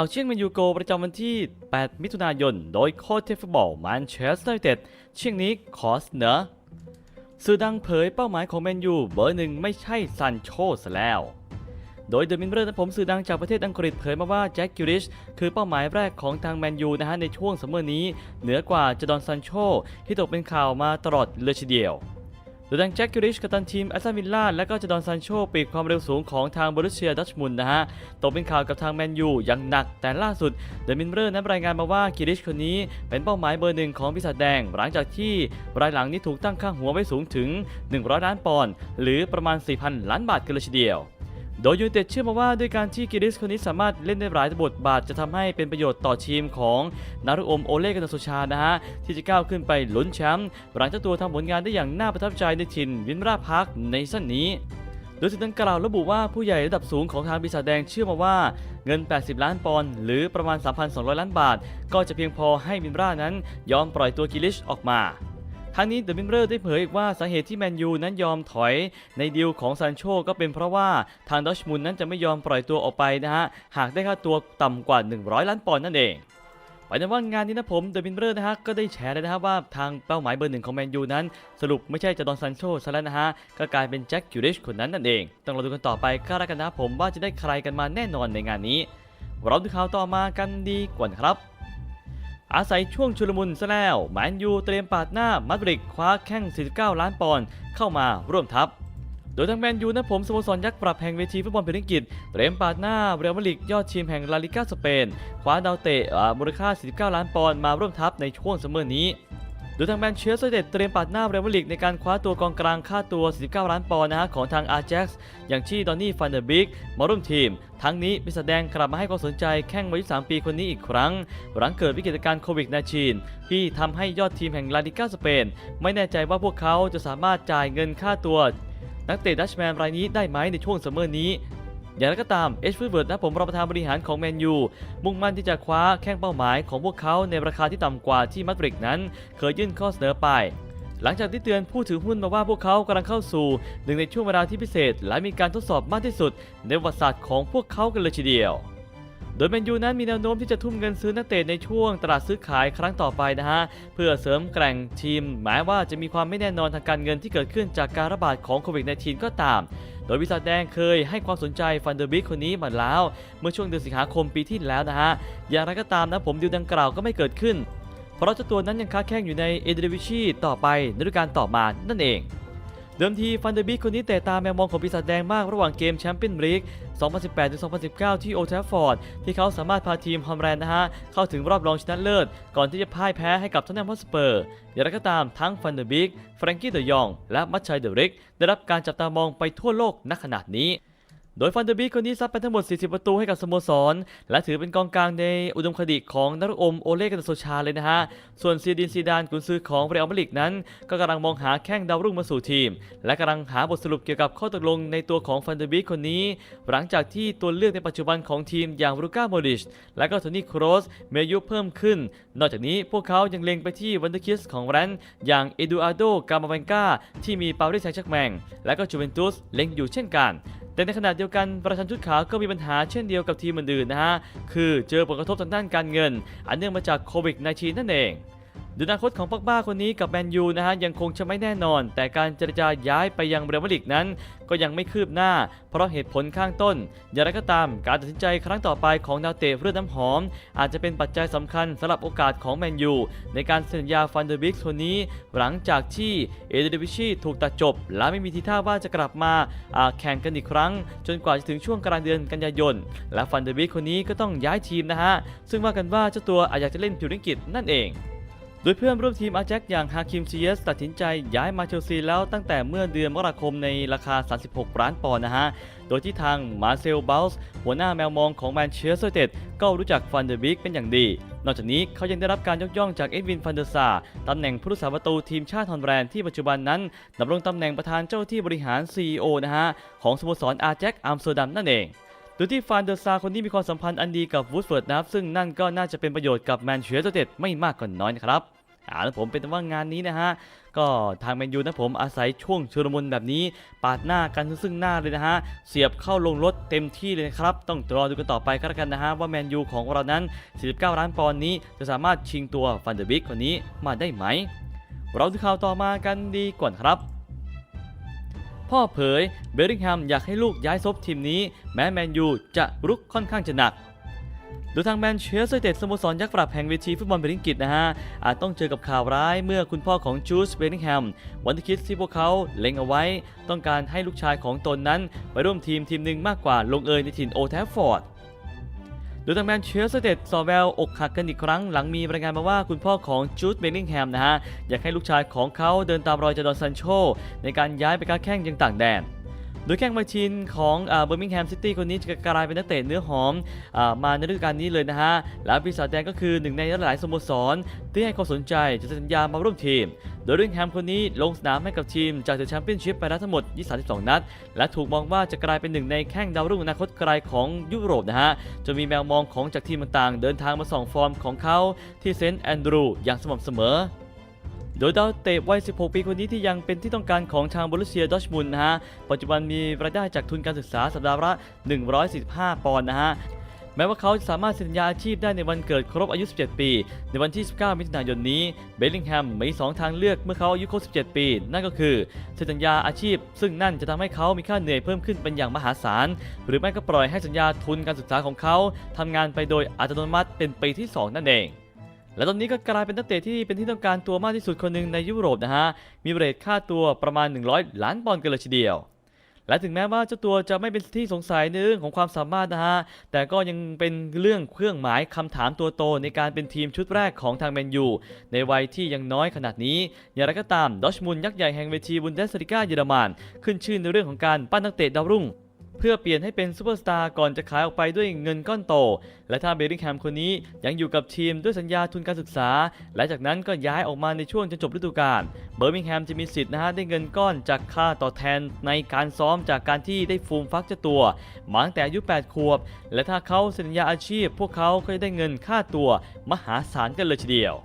ข่าวเชียงแมนยูโกประจำวันที่ 8 มิถุนายน โดยโค้ชเทฟบอลแมนเชสเตอร์ยูไนเต็ดเชียงนี้ขอเสนอสื่อดังเผยเป้าหมายของแมนยูเบอร์หนึ่งไม่ใช่ซันโชซะแล้ว โดยเดอะมินเบอร์นะผมสื่อดังจากประเทศอังกฤษเผยมาว่าแจ็คกิริชคือเป้าหมายแรกของทางแมนยูนะฮะในช่วงซัมมอนี้ เหนือกว่าจดอนซันโชที่ตกเป็นข่าวมาตลอดเลยทีเดียว โดยทางแจ็คกิริชกัปตันทีมแอสตันวิลล่าและก็จดอนซันโชปีกความเร็วสูงของทางบรูเชียดัชมุนนะฮะตกเป็นข่าวกับทางแมนยูอย่างหนักแต่ล่าสุดเดอะมินเบอร์นั้นรายงานมาว่ากิริชคนนี้เป็นเป้าหมายเบอร์หนึ่งของปีศาจแดง หลังจากที่รายหลังนี้ถูกตั้งค่าหัวไว้สูงถึง 100 ล้านปอนด์หรือประมาณ 4,000 ล้านบาทกันเลยทีเดียว โดยยูไนเต็ดเชื่อมาว่าด้วยการที่กิริสคนนี้สามารถเล่นได้หลายบทบาทจะทำให้เป็นประโยชน์ต่อทีมของนารุโอมโอเล่กันโซชานะฮะที่จะก้าวขึ้นไปลุ้นแชมป์หลังจ้าตัวทำผลงานได้อย่างน่าประทับใจในถิ่นวินราพาร์คในสั้นนี้โดยสิ่งดังกล่าวระบุว่าผู้ใหญ่ระดับสูงของทางปีศาจแดงเชื่อมาว่าเงิน 80 ล้านปอนด์หรือประมาณ 3,200 ล้านบาท ก็จะเพียงพอให้วินรานั้นยอมปล่อยตัวกิลิชออกมา ทั้งนี้เดอะมินเบอร์ได้เผยอีกว่าสาเหตุที่แมนยูนั้นยอมถอยในดีลของซานโชก็เป็นเพราะว่าทางดอชมุนนั้นจะไม่ยอมปล่อยตัวออกไปนะฮะ หากได้ค่าตัวต่ำกว่า 100 ล้านปอนด์นั่นเองไปในว่างานนี้นะผมเดอะมินเบอร์นะฮะก็ได้แชร์เลยนะฮะว่าทางเป้าหมายเบอร์หนึ่งของแมนยูนั้น สรุปไม่ใช่จะดอนซานโชซะแล้วนะฮะ ก็กลายเป็นแจ็คกิริชคนนั้นนั่นเอง ต้องรอดูกันต่อไปก็แล้วกันนะผมว่าจะได้ใครกันมาแน่นอนในงานนี้เราดูข่าวต่อมากันดีกว่าครับ อาศัยช่วงชุลมุนซะแล้วแมนยูเตรียมปาดหน้ามาดริดคว้าแข้ง 49 ล้านปอนด์เข้ามาร่วมทัพ โดยทางแมนยูนะผมสโมสรยักษ์ปรับแห่งเวทีฟุตบอลเพลิงกิจเตรียมปาดหน้าเรอัลมาดริดยอดทีมแห่งลาลิกาสเปนคว้าดาวเตะมูลค่า 49 ล้านปอนด์มาร่วมทัพในช่วงซัมเมอร์นี้ โดยทางแมนเชสเตอร์ยูไนเต็ดเตรียมปาดหน้าเรอัลมาดริดในการคว้าตัวกองกลางค่าตัว 49 ล้านปอนด์นะฮะของทางอาร์แจ็กซ์อย่างที่ดอนนี่ฟันเดอร์บิกมาร่วมทีม ทั้งนี้มีแสดงกลับมาให้ความสนใจแข้งวัย23ปีคนนี้อีกครั้ง หลังเกิดวิกฤตการณ์โควิด -19 ที่ทำให้ยอดทีมแห่งลาลิก้าสเปน ไม่แน่ใจว่าพวกเขาจะสามารถจ่ายเงินค่าตัวนักเตะดัชแมนรายนี้ได้ไหมในช่วงซัมเมอร์นี้ อย่างไรก็ตามเอชฟิเวิร์ดนะผมรองประธานบริหารของแมนยูมุ่งมั่นที่จะคว้าแข้งเป้าหมายของพวกเขาในราคาที่ต่ำกว่าที่มัดริกนั้น เคยยื่นข้อเสนอไปหลังจากที่เตือนผู้ถือหุ้นมาว่าพวกเขากำลังเข้าสู่หนึ่งในช่วงเวลาที่พิเศษ และมีการทดสอบมากที่สุด ในประวัติศาสตร์ของพวกเขากันเลยทีเดียว โดยแมนยูนั้นมีแนวโน้มที่จะทุ่มเงินซื้อนักเตะในช่วงตลาดซื้อขายครั้งต่อไปนะฮะ เพื่อเสริมแกร่งทีมแม้ว่าจะมีความไม่แน่นอนทางการเงินที่เกิดขึ้นจากการระบาดของโควิด -19 ก็ตาม โดยวิสาแดงเคยให้ความสนใจฟันเดอร์บิกคนนี้มาแล้ว เมื่อช่วงเดือนสิงหาคมปีที่แล้วนะฮะ อย่างไรก็ตามนะผมดิวดังกล่าวก็ไม่เกิดขึ้น เพราะเจ้าตัวนั้นยังค้าแข้งอยู่ในเอเดรวิชีต่อไปในฤดูกาลต่อมานั่นเอง เดิมทีฟันเดอร์บิกคนนี้เตะตาแมวมองของปีศาจแดงมากระหว่างเกมแชมเปี้ยนลีก 2018-2019 ที่โอเทฟฟอร์ด ที่เขาสามารถพาทีมฮอมแรนนะฮะ เข้าถึงรอบรองชนะเลิศ ก่อนที่จะพ่ายแพ้ให้กับทอนแนมฮอสเปอร์ อย่างไรก็ตามทั้งฟันเดอร์บิกแฟรงกี้เดยอง และมัชชัยเดริก ได้รับการจับตามองไปทั่วโลกณขนาดนี้ โดยฟันเดอร์บีคนนี้ซัดไปทั้งหมด 40 ประตูให้กับสโมสร และถือเป็นกองกลางในอุดมคติของนักอมโอเล่กันโซชาเลยนะฮะ ส่วนซีดินซีดานกุนซือของเรอัลมาดริดนั้น ก็กำลังมองหาแข้งดาวรุ่งมาสู่ทีม และกำลังหาบทสรุปเกี่ยวกับข้อตกลงในตัวของฟันเดอร์บีคนนี้ หลังจากที่ตัวเลือกในปัจจุบันของทีมอย่างรูก้าโมดิชและก็โทนี่โครสเมยุเพิ่มขึ้น นอกจากนี้พวกเขายังเล็งไปที่วันเดอร์คิสของแรนอย่างเอดูอาร์โดกามาเวนกาที่มีปารีสแซงต์แชร์กแมงและก็จูเวนตุสเล็งอยู่เช่นกัน แต่ในขณะเดียวกันประชันชุดขาวก็มีปัญหาเช่นเดียวกับทีมอื่นๆนะฮะ คือเจอผลกระทบทางด้านการเงิน อันเนื่องมาจากโควิด -19 นั่นเอง ดยอนาคตของปักบ้าคนนี้กับแมนยูนะฮะยังคงจะไม่แน่นอน แต่การเจรจาย้ายไปยังเรอัลมาดริดนั้น ก็ยังไม่คืบหน้า เพราะเหตุผลข้างต้น อย่างไรก็ตามการตัดสินใจครั้งต่อไปของดาวเตะเลือดน้ำหอม อาจจะเป็นปัจจัยสำคัญสำหรับโอกาสของแมนยูในการเซ็นสัญญาฟันเดอร์บิกคนนี้ หลังจากที่เอเดวิชีถูกตัดจบ และไม่มีทีท่าว่าจะกลับมาแข่งกันอีกครั้ง จนกว่าจะถึงช่วงกลางเดือนกันยายนและฟันเดอร์บิกคนนี้ก็ต้องย้ายทีมนะฮะซึ่งว่ากันว่าเจ้าตัวอาจอยากจะเล่นผิวลิงกิตนั่นเอง ยเพื่อนร่วมทีมอาแจ็คอย่างฮาคิมซีเยสตัดสินใจย้ายมาเชลซีแล้วตั้งแต่เมื่อเดือนมกราคมในราคา 36 ล้านปอนด์นะฮะ โดยที่ทางมาเซลเบลส์หัวหน้าแมวมองของแมนเชสเตอร์ยูไนเต็ดก็รู้จักฟันเดอร์บิกเป็นอย่างดี นอกจากนี้เขายังได้รับการยกย่องจากเอ็ดวินฟันเดอร์ซาตำแหน่งผู้รักษาประตูทีมชาติฮอลแลนด์ที่ปัจจุบันนั้นดำรงตำแหน่งประธานเจ้าที่บริหาร CEO นะฮะของสโมสรอาแจ็คอัมสเตอร์ดัมนั่นเองโดยที่ฟานเดอร์ซาคนนี้มีความสัมพันธ์อันดีกับวูดเฟิร์ดนะครับซึ่งนั่นก็น่าจะเป็นประโยชน์กับแมนเชสเตอร์ยูไนเต็ดไม่มากก็น้อยนะครับ อ่าแล้วผมเป็นต่ว่างานนี้นะฮะก็ทางแมนยูนะผมอาศัยช่วงชุลมุนแบบนี้ ปาดหน้ากันซึ่งหน้าเลยนะฮะเสียบเข้าลงรถเต็มที่เลยนะครับ ต้องรอดูกันต่อไปก็แล้วกันนะฮะว่าแมนยูของเรานั้น 49 ล้านปอนด์นี้จะสามารถชิงตัวฟันเดอร์บิกคนนี้มาได้ไหม เราดูข่าวต่อมากันดีก่อนครับพ่อเผยเบลลิงแฮมอยากให้ลูกย้ายซบทีมนี้ แม้แมนยูจะรุกค่อนข้างจะหนัก ดยทางแมนเชสเตอร์ยูไนเต็ดสโมสรยักษ์ปรับแห่งเวทีฟุตบอลเบลลิงกิตนะฮะ อาจต้องเจอกับข่าวร้ายเมื่อคุณพ่อของจูสเบลลิงแฮมวันที่คิดที่พวกเขาเล็งเอาไว้ ต้องการให้ลูกชายของตนนั้น ไปร่วมทีมทีมหนึ่งมากกว่าลงเอยในถิ่นโอแทฟฟอร์ดโดยทางแมนเชสเตอร์เต็ดสอแววอกหักกันอีกครั้งหลังมีรายงานมาว่าคุณพ่อของจูดเบลลิงแฮมนะฮะ อยากให้ลูกชายของเขาเดินตามรอยจาดอนซันโช ในการย้ายไปค้าแข่งยังต่างแดน โดยแข้งมาชินของเบอร์มิงแฮมซิตี้คนนี้จะกลายเป็นนักเตะเนื้อหอมอมาในฤดูกาลนี้เลยนะฮะ และปีศาจแดงก็คือหนึ่งในหลายสโมสร ที่ให้ความสนใจจะเซ็นสัญญามาร่วมทีม โดยเรื่องแฮมคนนี้ลงสนามให้กับทีม จากเดอะแชมเปี้ยนชิพไปแล้วทั้งหมด 22 นัด และถูกมองว่าจะกลายเป็นหนึ่งในแข้งดาวรุ่งอนาคตไกลของยุโรปนะฮะจนมีแมวมองของจากทีมต่างๆ เดินทางมาส่องฟอร์มของเขาที่เซนต์แอนดรูอย่างสม่ำเสมอ โดยดาวเตะวัย 16 ปีคนนี้ที่ยังเป็นที่ต้องการของทางบรูเซียดอชมุนนะฮะ ปัจจุบันมีรายได้จากทุนการศึกษาสัปดาห์ละ 145 ปอนด์นะฮะแม้ว่าเขาจะสามารถเซ็นสัญญาอาชีพได้ในวันเกิดครบอายุ 17 ปี ในวันที่ 19 มิถุนายนนี้ เบลลิงแฮมมี2ทางเลือกเมื่อเขาอายุครบ 17 ปี นั่นก็คือเซ็นสัญญาอาชีพ ซึ่งนั่นจะทำให้เขามีค่าเหนื่อยเพิ่มขึ้นเป็นอย่างมหาศาล หรือไม่ก็ปล่อยให้สัญญาทุนการศึกษาของเขาทำงานไปโดยอัตโนมัติเป็นปีที่ 2 นั่นเอง และตอนนี้ก็กลายเป็นนักเตะที่เป็นที่ต้องการตัวมากที่สุดคนหนึ่งในยุโรปนะฮะ มีเรทค่าตัวประมาณ 100 ล้านปอนด์กันเลยทีเดียว และถึงแม้ว่าเจ้าตัวจะไม่เป็นที่สงสัยในเรื่องของความสามารถนะฮะ แต่ก็ยังเป็นเรื่องเครื่องหมายคำถามตัวโตในการเป็นทีมชุดแรกของทางแมนยูในวัยที่ยังน้อยขนาดนี้ อย่างไรก็ตามดอชมุนยักษ์ใหญ่แห่งเวทีบุนเดสลิก้าเยอรมันขึ้นชื่อในเรื่องของการปั้นนักเตะดาวรุ่ง เพื่อเปลี่ยนให้เป็นซูเปอร์สตาร์ก่อนจะขายออกไปด้วยเงินก้อนโต และถ้าเบลลิงแฮมคนนี้ยังอยู่กับทีมด้วยสัญญาทุนการศึกษา และจากนั้นก็ย้ายออกมาในช่วงจนจบฤดูกาล เบอร์มิงแฮมจะมีสิทธิ์นะฮะได้เงินก้อนจากค่าต่อแทนในการซ้อมจากการที่ได้ฟูมฟักเจ้าตัวมาตั้งแต่อายุ 8 ขวบ และถ้าเขาเซ็นสัญญาอาชีพ พวกเขาก็จะได้เงินค่าตัวมหาศาลกันเลยทีเดียว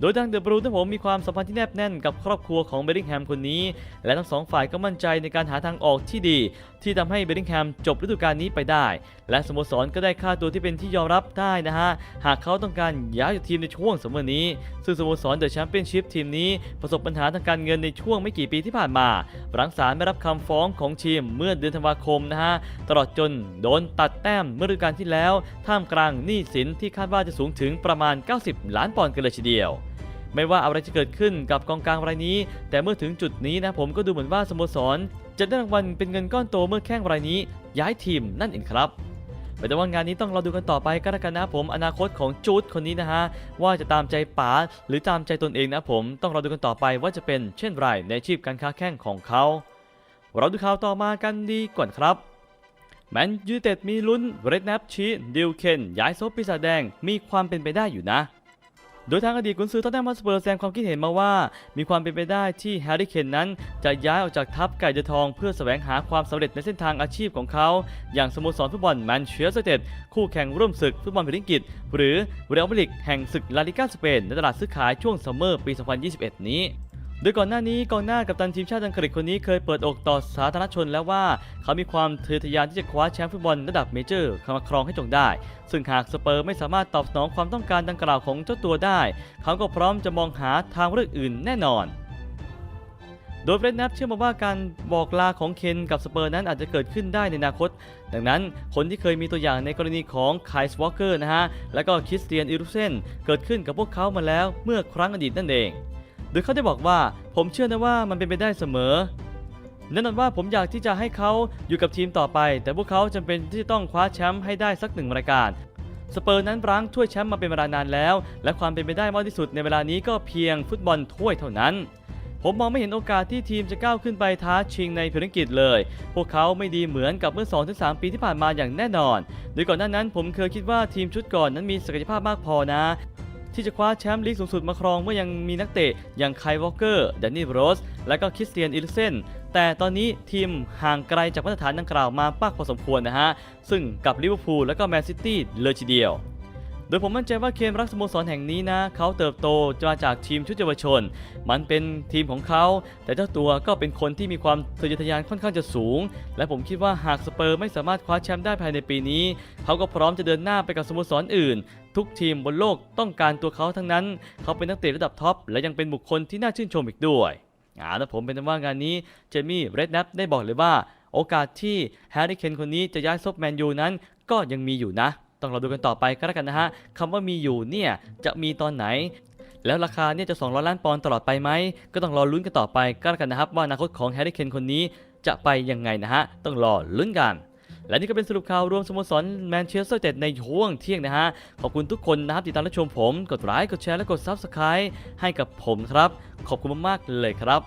โดยทางเดอะบรูนะผมมีความสัมพันธ์ที่แนบแน่นกับครอบครัวของเบลลิงแฮมคนนี้ และทั้งสองฝ่ายก็มั่นใจในการหาทางออกที่ดี ที่ทำให้เบลลิงแฮมจบฤดูกาลนี้ไปได้ และสโมสรก็ได้ค่าตัวที่เป็นที่ยอมรับได้นะฮะ หากเขาต้องการย้ายจากทีมในช่วงสมอนี้ ซึ่งสโมสรเดอะแชมเปี้ยนชิพทีมนี้ประสบปัญหาทางการเงินในช่วงไม่กี่ปีที่ผ่านมา หลังศาลไม่รับคำฟ้องของทีมเมื่อเดือนธันวาคมนะฮะ ตลอดจนโดนตัดแต้มเมื่อฤดูกาลที่แล้ว ท่ามกลางหนี้สินที่คาดว่าจะสูงถึงประมาณ 90 ล้านปอนด์กันเลยทีเดียว ไม่ว่าอะไรจะเกิดขึ้นกับกองกลางรายนี้ แต่เมื่อถึงจุดนี้นะผมก็ดูเหมือนว่าสโมสร จะได้รางวัลเป็นเงินก้อนโตเมื่อแข้งรายนี้ ย้ายทีมนั่นเองครับแต่ว่างานนี้ต้องเราดูกันต่อไปก็แล้วกันนะผมอนาคตของจูดคนนี้นะฮะว่าจะตามใจป๋าหรือตามใจตนเองนะผมต้องเราดูกันต่อไปว่าจะเป็นเช่นไรในอาชีพการค้าแข่งของเขาเราดูข่าวต่อมากันดีก่อนครับแมนยูเต็ดมีลุ้นเรดแนปชีดิวเคนย้ายโซปีศาจแดงมีความเป็นไปได้อยู่นะ โดยทางอดีตกุนซือท็อตแนมฮอตสเปอร์แสดงความคิดเห็นมาว่า มีความเป็นไปได้ที่แฮร์รี่เคนนั้นจะย้ายออกจากทัพไก่เดือทอง เพื่อแสวงหาความสำเร็จในเส้นทางอาชีพของเขา อย่างสโมสรฟุตบอลแมนเชสเตอร์ยูไนเต็ดคู่แข่งร่วมศึกฟุตบอลพรีเมียร์ลีกหรือเรอัลมาดริดแห่งศึกลาลิก้าสเปนในตลาดซื้อขายช่วงซัมเมอร์ปี 2021 นี้ โดยก่อนหน้านี้กองหน้ากัปตันทีมชาติอังกฤษคนนี้เคยเปิดอกต่อสาธารณชนแล้วว่า เขามีความทะเยอทะยานที่จะคว้าแชมป์ฟุตบอลระดับเมเจอร์เข้ามาครองให้จงได้ ซึ่งหากสเปอร์ไม่สามารถตอบสนองความต้องการดังกล่าวของเจ้าตัวได้ เขาก็พร้อมจะมองหาทางเลือกอื่นแน่นอนโดยเฟรดแนปเชื่อมาว่าการบอกลาของเคนกับสเปอร์นั้นอาจจะเกิดขึ้นได้ในอนาคต ดังนั้นคนที่เคยมีตัวอย่างในกรณีของไคลส์วอลเกอร์นะฮะ และก็คริสเตียนอิรุเซนเกิดขึ้นกับพวกเขามาแล้วเมื่อครั้งอดีตนั่นเอง โดยเขาได้บอกว่าผมเชื่อนะว่ามันเป็นไปได้เสมอแน่นอนว่าผมอยากที่จะให้เขาอยู่กับทีมต่อไป แต่พวกเขาจำเป็นที่จะต้องคว้าแชมป์ให้ได้สักหนึ่งรายการสเปอร์นั้นรั้งถ้วยแชมป์มาเป็นเวลานานแล้ว และความเป็นไปได้มากที่สุดในเวลานี้ก็เพียงฟุตบอลถ้วยเท่านั้น ผมมองไม่เห็นโอกาสที่ทีมจะก้าวขึ้นไปท้าชิงในพรีเมียร์ลีกเลย พวกเขาไม่ดีเหมือนกับเมื่อ 2-3 ปีที่ผ่านมาอย่างแน่นอน โดยก่อนหน้านั้นผมเคยคิดว่าทีมชุดก่อนนั้นมีศักยภาพมากพอนะ ที่จะคว้าแชมป์ลีกสูงสุดมาครองเมื่อยังมีนักเตะ อย่างไคลวอลเกอร์แดนนี่โรส และก็คริสเตียนอิลเซนแต่ตอนนี้ทีมห่างไกลจากมาตรฐานดังกล่าวมามากพอสมควรนะฮะ ซึ่งกับลิเวอร์พูลและก็แมนซิตี้เลยทีเดียว โดยผมมั่นใจว่าเคนรักสโมสรแห่งนี้นะ เขาเติบโตมาจากทีมชุดเยาวชน มันเป็นทีมของเขา แต่เจ้าตัวก็เป็นคนที่มีความทะเยอทะยานค่อนข้างจะสูง และผมคิดว่าหากสเปอร์ไม่สามารถคว้าแชมป์ได้ภายในปีนี้ เขาก็พร้อมจะเดินหน้าไปกับสโมสรอื่น ทุกทีมบนโลกต้องการตัวเขาทั้งนั้น เขาเป็นนักเตะระดับท็อปและยังเป็นบุคคลที่น่าชื่นชมอีกด้วยอ่าแล้วผมเป็นว่างานนี้เจมี่เรดแนับได้บอกเลยว่า โอกาสที่แฮร์รี่เคนคนนี้จะย้ายซบแมนยูนั้นก็ยังมีอยู่นะ ต้องรอดูกันต่อไปก็แล้วกันนะฮะคำว่ามีอยู่เนี่ยจะมีตอนไหน แล้วราคาเนี่ยจะ 200 ล้านปอนด์ตลอดไปไหม ก็ต้องรอลุ้นกันต่อไปก็แล้วกันนะครับว่าอนาคตของแฮร์รี่เคนคนนี้จะไปยังไงนะฮะ ต้องรอลุ้นกัน และนี่ก็เป็นสรุปข่าวรวมสโมสรแมนเชสเตอร์ยูไนเต็ดในช่วงเที่ยงนะฮะ ขอบคุณทุกคนนะครับติดตามและชมผม กดไลค์ กดแชร์ และกด Subscribe ให้กับผมครับ ขอบคุณมากๆเลยครับ